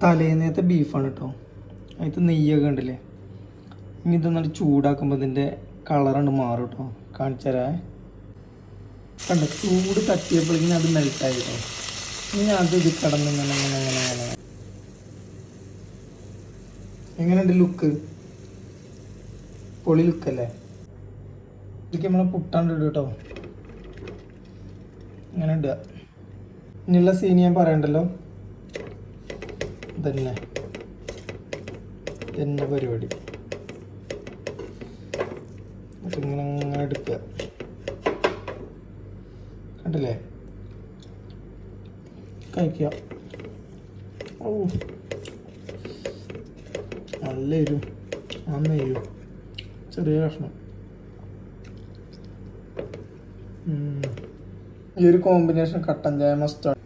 തലേന്നത്തെ ബീഫാണ് കേട്ടോ അതിന് നെയ്യൊക്കെ ഉണ്ടല്ലേ ഇനി ഇതൊന്നാണ് ചൂടാക്കുമ്പോൾ ഇതിന്റെ കളറുണ്ട് മാറും കേട്ടോ കാണിച്ചരാ കണ്ട ചൂട് തട്ടിയപ്പോഴേക്കും അത് മെൽട്ടായി കേട്ടോ ഇനി അത് ഇത് കിടന്ന് ഇങ്ങനെ അങ്ങനെ ഇങ്ങനെ ഇങ്ങനെ എങ്ങനെയുണ്ട് ലുക്ക് പൊളി ലുക്കല്ലേ ഇതൊക്കെ നമ്മളെ പുട്ടാണ്ട് ഇടും കേട്ടോ ഇങ്ങനെ ഇടുക. ഇനിയുള്ള സീൻ ഞാൻ പറയണ്ടല്ലോ. തന്നെ. പരിപാടി. എന്നിട്ട് ഇങ്ങനെ ഇങ്ങനെ എടുക്കുക. കണ്ടില്ലേ? കഴിക്കുക. ഓ നല്ല എരു എരു ചെറിയ കഷ്ണം. ഈ ഒരു കോമ്പിനേഷൻ കട്ടൻ ചായ മസ്റ്റാണ്